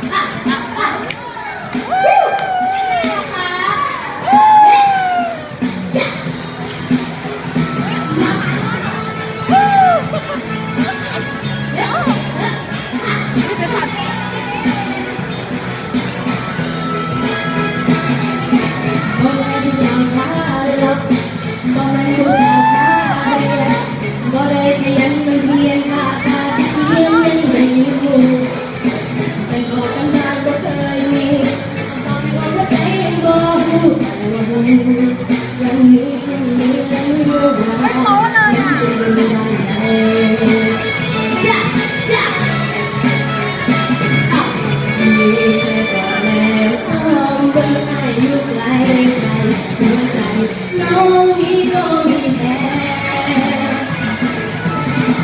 你看。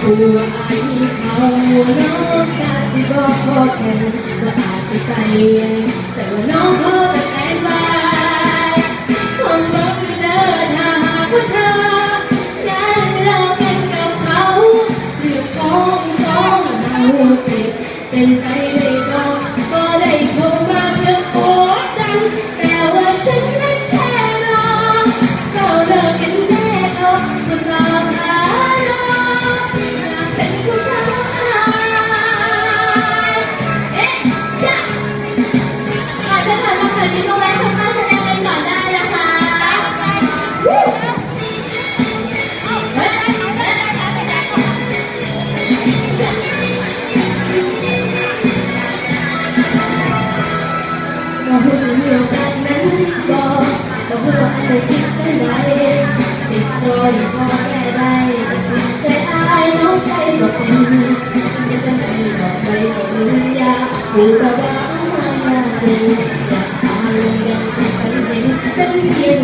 Ooh, I need how you know ที่บอกพ่อแค่นั้ว่าอาจจะไปแต่ว่าน้องพ่อจะแอนไปคงรักเดินถ้าหาว่าเธอนั้นเลิกกันกับเขาหรือฟ้องฟ้องเอาเป็นไป ให้เรื่องแบนั้นบอกก็เพื่อให้คิไม่ไหวติดตัวอยู่พอแค่ใจอายน้องใจบอกเป็นยังจะไม่บอกไปบอกลืมยาอยู่กัว่าไม่ยาดูอยากพาลงยังไปเห็นเป็นเพีย